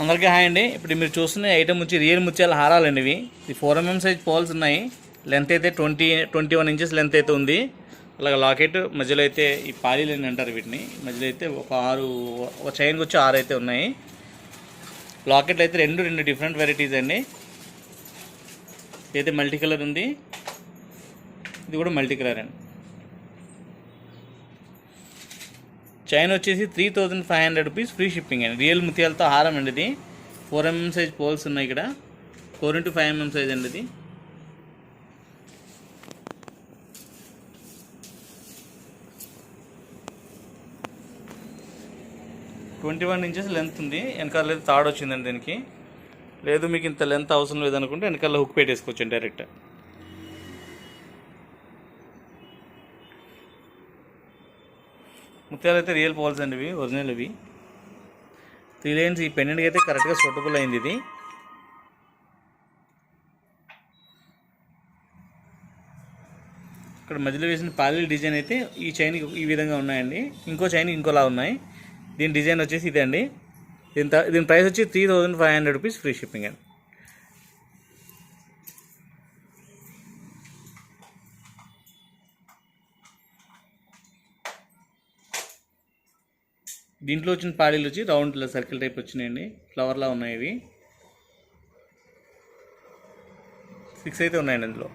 అందరికీ హాయ్ అండి. ఇప్పుడు మీరు చూస్తున్న ఐటమ్ వచ్చి రియల్ ముత్యాల హారాలండి ఇవి ఇది ఫోర్ ఎంఎం సైజ్ పోల్స్ ఉన్నాయి. లెంత్ అయితే twenty twenty one inches length అయితే ఉంది. అలాగే లాకెట్ మధ్యలో అయితే ఈ పాలీలు అని అంటారు వీటిని. మధ్యలో అయితే ఒక ఆరు ఒక చైన్కి వచ్చి ఆరు అయితే ఉన్నాయి. లాకెట్లు అయితే రెండు రెండు డిఫరెంట్ వెరైటీస్ అండి. ఇదైతే మల్టీ కలర్ ఉంది. ఇది కూడా మల్టీ కలర్ అండి. చైన్ వచ్చేసి three thousand five hundred rupees free shipping అండి. రియల్ ముత్యాలతో హారం అండి ఇది. ఫోర్ ఎంఎం సైజ్ పోల్స్ ఉన్నాయి ఇక్కడ. Four into five MM size అండి ఇది. ట్వంటీ వన్ ఇంచెస్ లెంత్ ఉంది. వెనకాల లేదు తాడు వచ్చిందండి దీనికి. లేదు మీకు ఇంత లెంత్ అవసరం లేదనుకుంటే వెనకాల హుక్ పెట్టేసుకోవచ్చు డైరెక్ట్ ముత్యాలు అయితే రియల్ పాల్స్ అండి ఇవి ఒరిజినల్ ఇవి. త్రీ లైన్స్ ఈ పెండెంట్కి అయితే కరెక్ట్గా సూటబుల్ అయింది ఇది. ఇక్కడ మధ్యలో వేసిన పాలీల డిజైన్ అయితే ఈ చైన్ ఈ విధంగా ఉన్నాయండి. ఇంకో చైన్ ఇంకోలా ఉన్నాయి. దీని డిజైన్ వచ్చేసి ఇదే అండి. దీని దీని ప్రైస్ వచ్చి three thousand five hundred rupees free shipping అండి. దీంట్లో వచ్చిన పాడీలు వచ్చి రౌండ్ సర్కిల్ టైప్ వచ్చినాయండి. ఫ్లవర్లా ఉన్నాయి ఇవి. సిక్స్ అయితే ఉన్నాయండి అందులో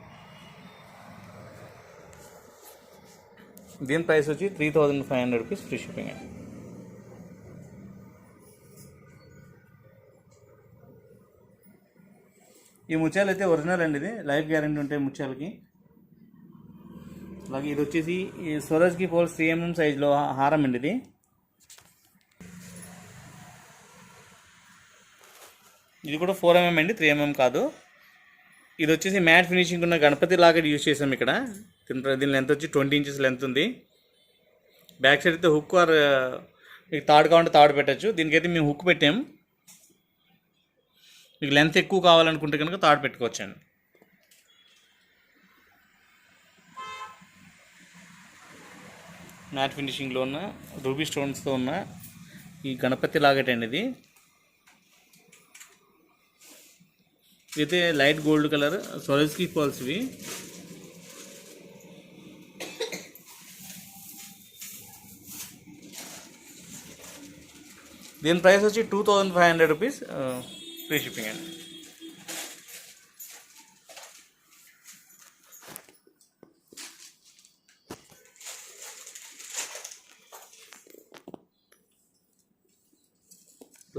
దీని ప్రైస్ వచ్చి three thousand five hundred rupees free shipping అండి. ఈ ముత్యాలు అయితే ఒరిజినల్ అండి ఇది. లైఫ్ గ్యారెంటీ ఉంటాయి ముత్యాలకి. అలాగే ఇది వచ్చేసి ఈ స్వరాజ్కి పోల్స్ త్రీ ఎంఎం సైజులో హారం అండి ఇది. ఇది కూడా ఫోర్ ఎంఎం అండి త్రీ ఎంఎం కాదు. ఇది వచ్చేసి మ్యాట్ ఫినిషింగ్ ఉన్న గణపతి లాకెట్ యూజ్ చేసాం ఇక్కడ. దీని లెంత్ వచ్చి ట్వంటీ ఇంచెస్ లెంత్ ఉంది. బ్యాక్ సైడ్ అయితే హుక్ ఆర్ మీకు తాడు కావాలంటే తాడు పెట్టచ్చు. దీనికైతే మేము హుక్ పెట్టాము మీకు లెంత్ ఎక్కువ కావాలనుకుంటే కనుక తాడు పెట్టుకోవచ్చండి. మ్యాట్ ఫినిషింగ్లో ఉన్న రూబీ స్టోన్స్తో ఉన్న ఈ గణపతి లాగట్ అండి ఇది. ఇదైతే లైట్ గోల్డ్ కలర్ సొలస్కి ఫాల్స్ ఇవి. దీని ప్రైస్ వచ్చి two thousand five hundred rupees free shipping అండి.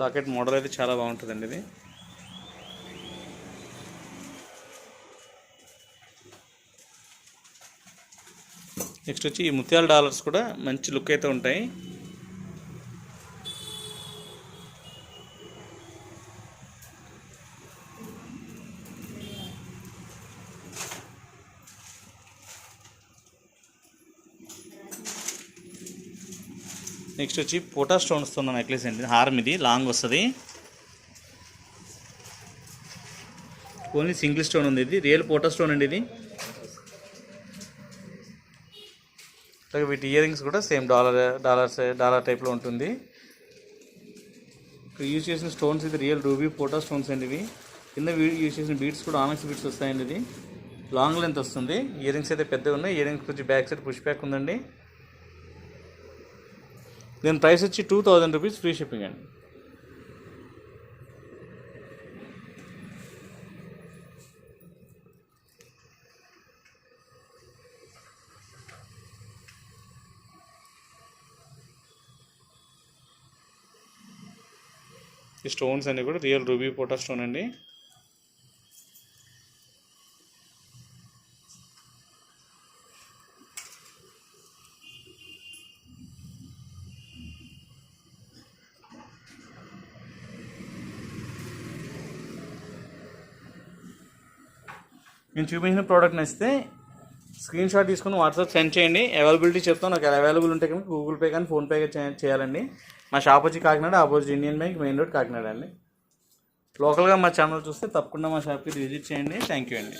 లాకెట్ మోడల్ అయితే చాలా బాగుంటుందండి ఇది. నెక్స్ట్ వచ్చి ఈ ముత్యాల డాలర్స్ కూడా మంచి లుక్ అయితే ఉంటాయి. నెక్స్ట్ వచ్చి పోటా స్టోన్స్ ఉన్న నెక్లెస్ అండి? హారం ఇది లాంగ్ వస్తుంది. ఓన్లీ సింగిల్ స్టోన్ ఉంది ఇది. రియల్ పోటా స్టోన్ అండి ఇది. అలాగే వీటి ఇయర్ రింగ్స్ కూడా సేమ్ డాలర్ డాలర్స్ డాలర్ టైప్లో ఉంటుంది. ఇక్కడ యూజ్ చేసిన స్టోన్స్ ఇది రియల్ రూబీ పోటా స్టోన్స్ అండి ఇవి. కింద యూజ్ చేసిన బీట్స్ కూడా ఆనక్స్ బీట్స్ వస్తాయండి ఇది లాంగ్ లెంత్ వస్తుంది. ఇయర్ రింగ్స్ అయితే పెద్దగా ఉన్నాయి. ఇయర్ రింగ్స్ కొంచెం బ్యాక్ సైడ్ పుష్ బ్యాక్ ఉందండి. దీని ప్రైస్ వచ్చి two thousand rupees free shipping అండి. ఈ స్టోన్స్ అన్నీ కూడా రియల్ రూబీ పోటా స్టోన్ అండి. నేను చూపించిన ప్రోడక్ట్ నచ్చితే స్క్రీన్ షాట్ తీసుకుని వాట్సాప్ సెండ్ చేయండి. అవైలబిలిటీ చెప్తాను. నాకు అవైలబుల్ ఉంటే కనుక గూగుల్ పే కానీ ఫోన్పే చేయాలండి. మా షాప్ వచ్చి Kakinada opposite Indian bank main road Kakinada అండి. లోకల్గా మా ఛానల్ చూస్తే తప్పకుండా మా షాప్కి విజిట్ చేయండి. థ్యాంక్ యూ అండి.